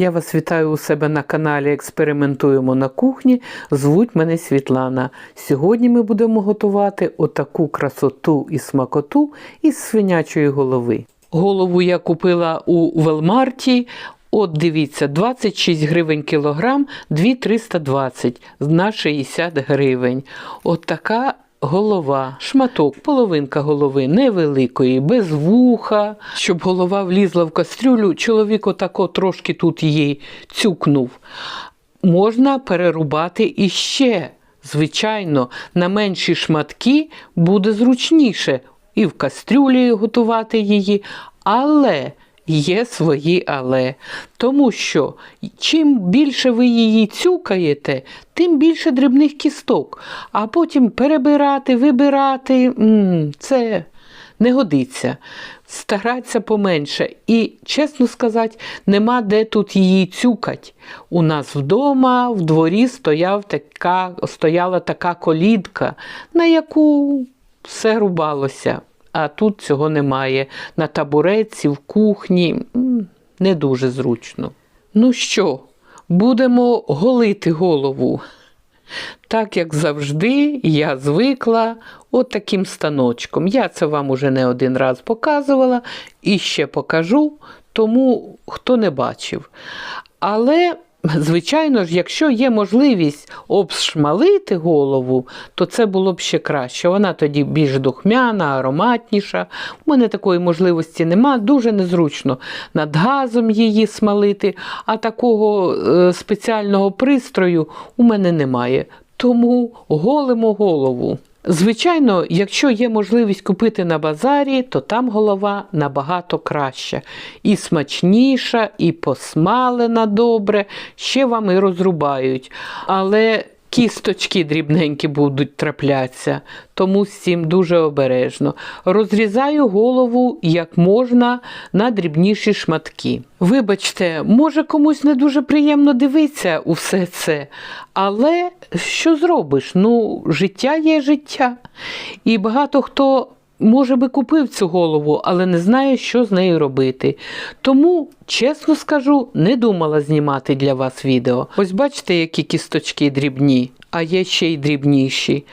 Я вас вітаю у себе на каналі Експериментуємо на кухні. Звуть мене Світлана. Сьогодні ми будемо готувати отаку красоту і смакоту із свинячої голови. Голову я купила у Велмарті. От дивіться, 26 гривень кілограм, 2,320 на 60 гривень. От така голова, шматок, половинка голови невеликої, без вуха, щоб голова влізла в кастрюлю. Чоловік отако трошки тут її цюкнув. Можна перерубати іще. Звичайно, на менші шматки буде зручніше і в кастрюлі готувати її, але є свої але. Тому що чим більше ви її цюкаєте, тим більше дрібних кісток. А потім перебирати, вибирати це не годиться. Старатися поменше. І, чесно сказати, нема де тут її цюкать. У нас вдома, в дворі стояв така, стояла така колідка, на яку все рубалося. А тут цього немає. На табуреці, в кухні не дуже зручно. Ну що, будемо голити голову. Так як завжди, я звикла от таким станочком. Я це вам уже не один раз показувала і ще покажу, тому хто не бачив. Але, звичайно ж, якщо є можливість обшмалити голову, то це було б ще краще. Вона тоді більш духмяна, ароматніша. У мене такої можливості нема, дуже незручно над газом її смалити, а такого е, спеціального пристрою у мене немає. Тому голимо голову. Звичайно, якщо є можливість купити на базарі, то там голова набагато краща. І смачніша, і посмалена добре, ще вам і розрубають. Але кісточки дрібненькі будуть траплятися, тому з цим дуже обережно. Розрізаю голову як можна на дрібніші шматки. Вибачте, може комусь не дуже приємно дивитися у це, але що зробиш? Ну, життя є життя. І багато хто. Може би купив цю голову, але не знає, що з нею робити. Тому, чесно скажу, не думала знімати для вас відео. Ось бачите, які кісточки дрібні, а є ще й дрібніші.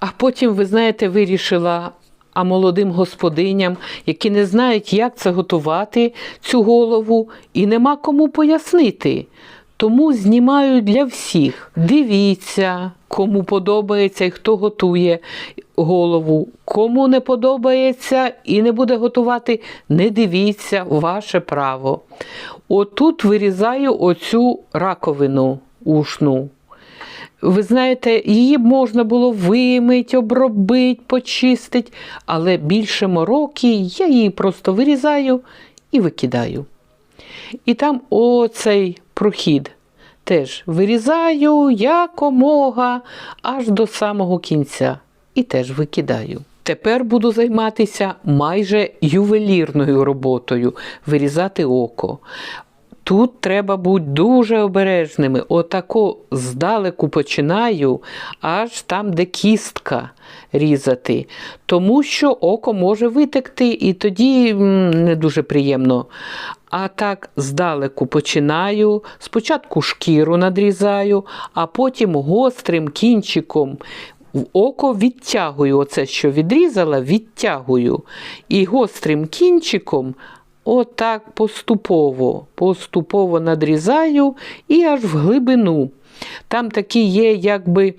А потім, ви знаєте, вирішила, а молодим господиням, які не знають, як це готувати, цю голову, і нема кому пояснити. Тому знімаю для всіх. Дивіться, кому подобається і хто готує голову. Кому не подобається і не буде готувати, не дивіться, ваше право. Отут вирізаю оцю раковину ушну. Ви знаєте, її б можна було вимити, обробити, почистити, але більше мороки я її просто вирізаю і викидаю. І там оцей прохід теж вирізаю якомога аж до самого кінця і теж викидаю. Тепер буду займатися майже ювелірною роботою вирізати око. Тут треба бути дуже обережними. Отако здалеку починаю, аж там, де кістка різати. Тому що око може витекти, і тоді не дуже приємно. А так здалеку починаю, спочатку шкіру надрізаю, а потім гострим кінчиком в око відтягую. Оце, що відрізала, відтягую. І гострим кінчиком отак поступово, поступово надрізаю і аж в глибину. Там такі є якби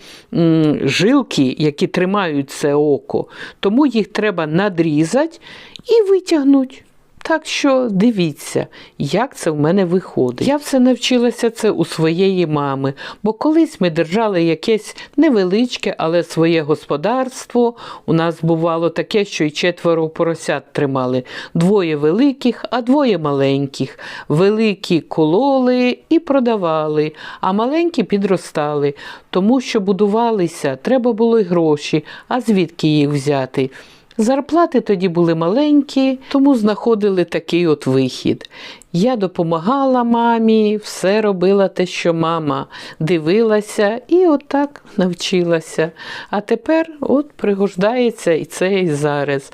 жилки, які тримають це око, тому їх треба надрізати і витягнути. Так що дивіться, як це в мене виходить. Я все навчилася це у своєї мами, бо колись ми держали якесь невеличке, але своє господарство. У нас бувало таке, що й четверо поросят тримали. Двоє великих, а двоє маленьких. Великі кололи і продавали, а маленькі підростали. Тому що будувалися, треба було й гроші, а звідки їх взяти? Зарплати тоді були маленькі, тому знаходили такий от вихід. Я допомагала мамі, все робила те, що мама дивилася, і отак навчилася. А тепер от пригождається і це і зараз.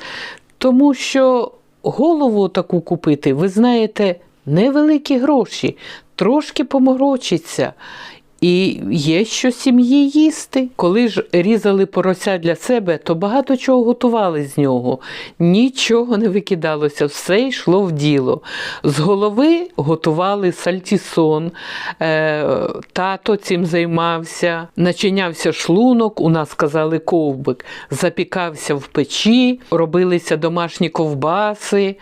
Тому що голову таку купити, ви знаєте, невеликі гроші. трошки поморочиться. І є що сім'ї їсти. Коли ж різали порося для себе, то багато чого готували з нього. Нічого не викидалося, все йшло в діло. З голови готували сальтісон, е, тато цим займався, начинявся шлунок, у нас казали ковбик, запікався в печі, робилися домашні ковбаси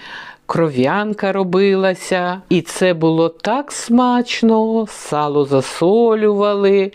кров'янка робилася, і це було так смачно, сало засолювали.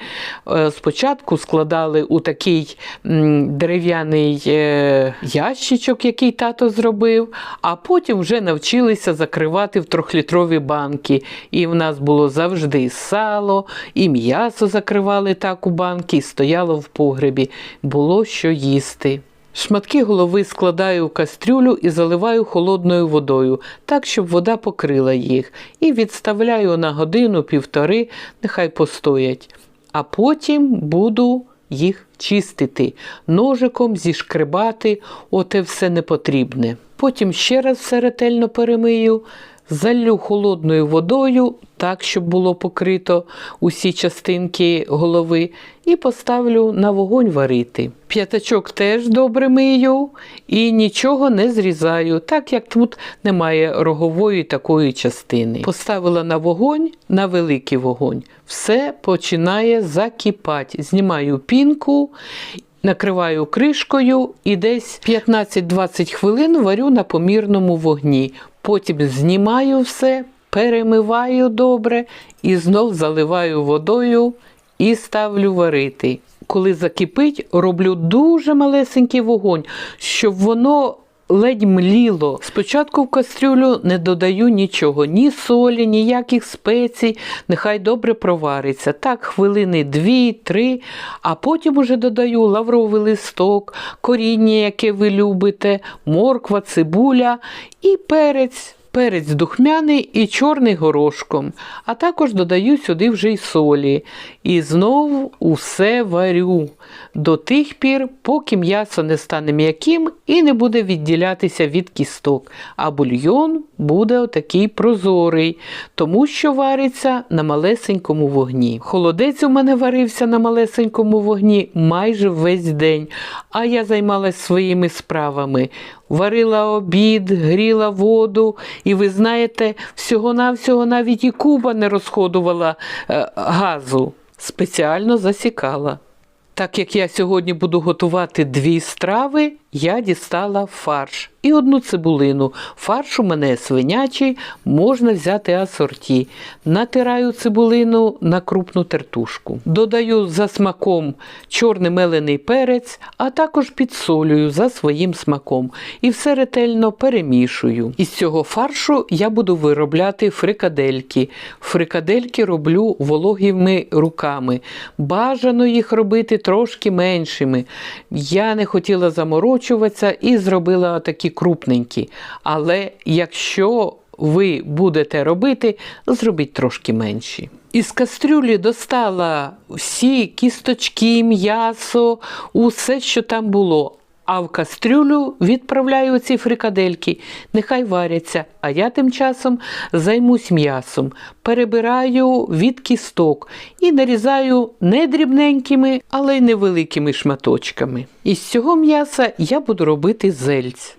Е, Спочатку складали у такий дерев'яний е, ящичок, який тато зробив, а потім вже навчилися закривати в трьохлітрові банки. І в нас було завжди сало, і м'ясо закривали так у банки, і стояло в погребі. Було що їсти. Шматки голови складаю в кастрюлю і заливаю холодною водою, так, щоб вода покрила їх, і відставляю на годину-півтори, нехай постоять. А потім буду їх чистити, ножиком зішкребати, оте все непотрібне. Потім ще раз все ретельно перемию, залю холодною водою, так, щоб було покрито усі частинки голови, і поставлю на вогонь варити. П'ятачок теж добре мию і нічого не зрізаю, так як тут немає рогової такої частини. Поставила на вогонь, на великий вогонь. Все починає закипати. Знімаю пінку. Накриваю кришкою і десь 15-20 хвилин варю на помірному вогні. Потім знімаю все, перемиваю добре і знов заливаю водою і ставлю варити. Коли закипить, роблю дуже малесенький вогонь, щоб воно ледь мліло. Спочатку в кастрюлю не додаю нічого, ні солі, ніяких спецій, нехай добре провариться. Так, хвилини дві-три, а потім уже додаю лавровий листок, коріння, яке ви любите, морква, цибуля і перець. Перець духмяний і чорний горошком, а також додаю сюди вже й солі. І знову усе варю до тих пір, поки м'ясо не стане м'яким і не буде відділятися від кісток, а бульйон буде отакий прозорий, тому що вариться на малесенькому вогні. Холодець у мене варився на малесенькому вогні майже весь день, а я займалась своїми справами. Варила обід, гріла воду, і ви знаєте, всього-навсього навіть і куба не розходувала е, газу, спеціально засікала. Так як я сьогодні буду готувати дві страви, я дістала фарш і одну цибулину. Фарш у мене свинячий, можна взяти асорті. Натираю цибулину на крупну тертушку. Додаю за смаком чорний мелений перець, а також підсолюю за своїм смаком. І все ретельно перемішую. Із цього фаршу я буду виробляти фрикадельки. Фрикадельки роблю вологими руками. Бажано їх робити трошки меншими. Я не хотіла заморочуватися і зробила такі крупненькі. Але якщо ви будете робити, зробіть трошки менші. Із кастрюлі достала всі кісточки, м'ясо, усе, що там було. А в кастрюлю відправляю ці фрикадельки, нехай варяться, а я тим часом займусь м'ясом, перебираю від кісток і нарізаю не дрібненькими, але й невеликими шматочками. Із цього м'яса я буду робити зельць.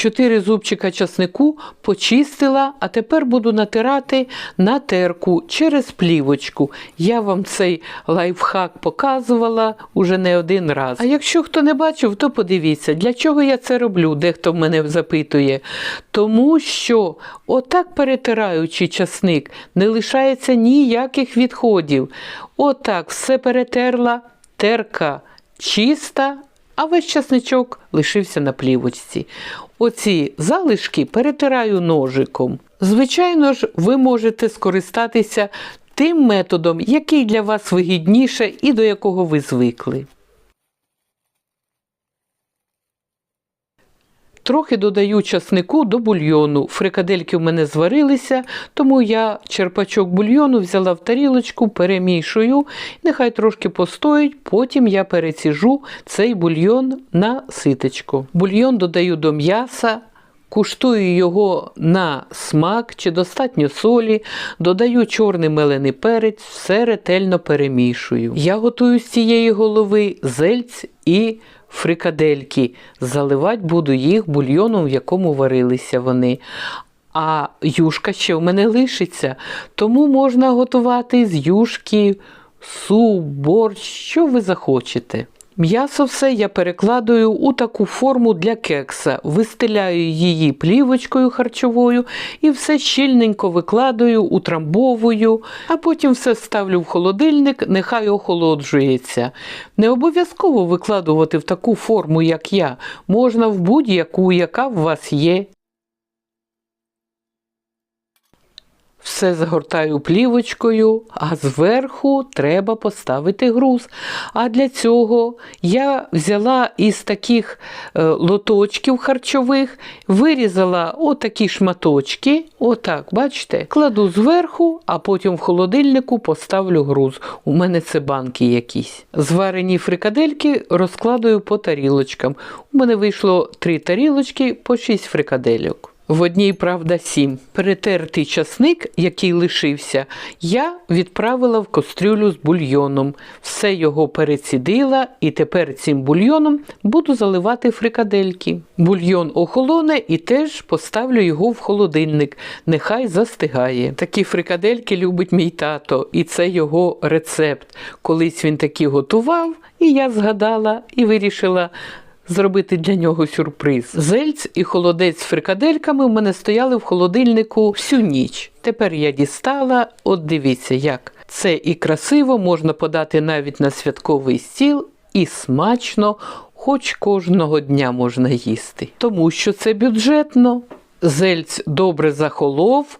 Чотири зубчика часнику почистила, а тепер буду натирати на терку через плівочку. Я вам цей лайфхак показувала уже не один раз. А якщо хто не бачив, то подивіться, для чого я це роблю, дехто мене запитує. Тому що, отак перетираючи часник, не лишається ніяких відходів. Отак все перетерла, терка чиста, а весь часничок лишився на плівочці. Оці залишки перетираю ножиком. Звичайно ж, ви можете скористатися тим методом, який для вас вигідніше і до якого ви звикли. Трохи додаю часнику до бульйону. Фрикадельки в мене зварилися, тому я черпачок бульйону взяла в тарілочку, перемішую, нехай трошки постоїть, потім я переціжу цей бульйон на ситечко. Бульйон додаю до м'яса, Куштую його на смак чи достатньо солі, додаю чорний мелений перець, все ретельно перемішую. Я готую з цієї голови зельць і фрикадельки. Заливати буду їх бульйоном, в якому варилися вони. А юшка ще в мене лишиться, тому можна готувати з юшки суп, борщ, що ви захочете. М'ясо все я перекладаю у таку форму для кекса, вистеляю її плівочкою харчовою і все щільненько викладаю, утрамбовую, а потім все ставлю в холодильник, нехай охолоджується. Не обов'язково викладувати в таку форму, як я, можна в будь-яку, яка в вас є. Все загортаю плівочкою, а зверху треба поставити груз. А для цього я взяла із таких е, лоточків харчових, вирізала отакі шматочки, отак, бачите, кладу зверху, а потім в холодильнику поставлю груз. У мене це банки якісь. Зварені фрикадельки розкладаю по тарілочкам. У мене вийшло три тарілочки по шість фрикадельок. В одній, правда, сім. Перетертий часник, який лишився, я відправила в кастрюлю з бульйоном. Все його перецідила і тепер цим бульйоном буду заливати фрикадельки. Бульйон охолоне і теж поставлю його в холодильник. Нехай застигає. Такі фрикадельки любить мій тато, і це його рецепт. Колись він такі готував, і я згадала і вирішила зробити для нього сюрприз. Зельць і холодець з фрикадельками в мене стояли в холодильнику всю ніч. Тепер я дістала, от дивіться, як. Це і красиво можна подати навіть на святковий стіл, і смачно, хоч кожного дня можна їсти. Тому що це бюджетно. Зельць добре захолов,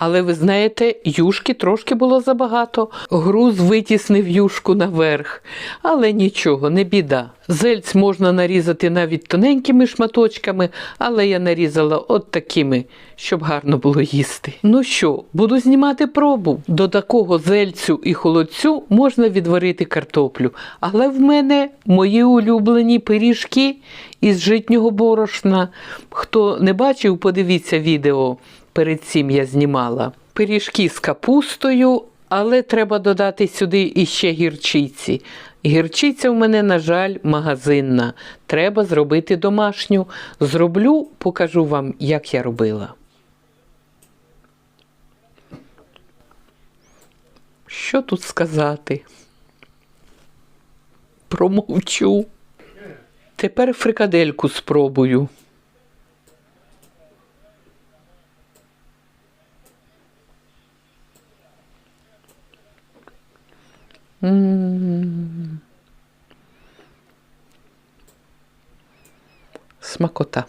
але ви знаєте, юшки трошки було забагато. Груз витіснив юшку наверх. Але нічого, не біда. Зельць можна нарізати навіть тоненькими шматочками, але я нарізала от такими, щоб гарно було їсти. Ну що, буду знімати пробу. До такого зельцю і холодцю можна відварити картоплю. Але в мене мої улюблені пиріжки із житнього борошна. Хто не бачив, подивіться відео. Перед цим я знімала пиріжки з капустою, але треба додати сюди іще гірчиці. Гірчиця в мене, на жаль, магазинна. Треба зробити домашню. Зроблю, покажу вам, як я робила. Що тут сказати? Промовчу. Тепер фрикадельку спробую. Смакота.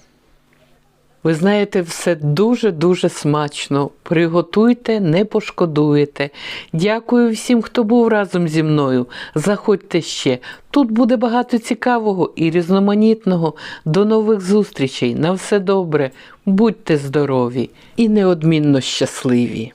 Ви знаєте, все дуже-дуже смачно. Приготуйте, не пошкодуєте. Дякую всім, хто був разом зі мною. Заходьте ще. Тут буде багато цікавого і різноманітного. До нових зустрічей. На все добре. Будьте здорові і неодмінно щасливі.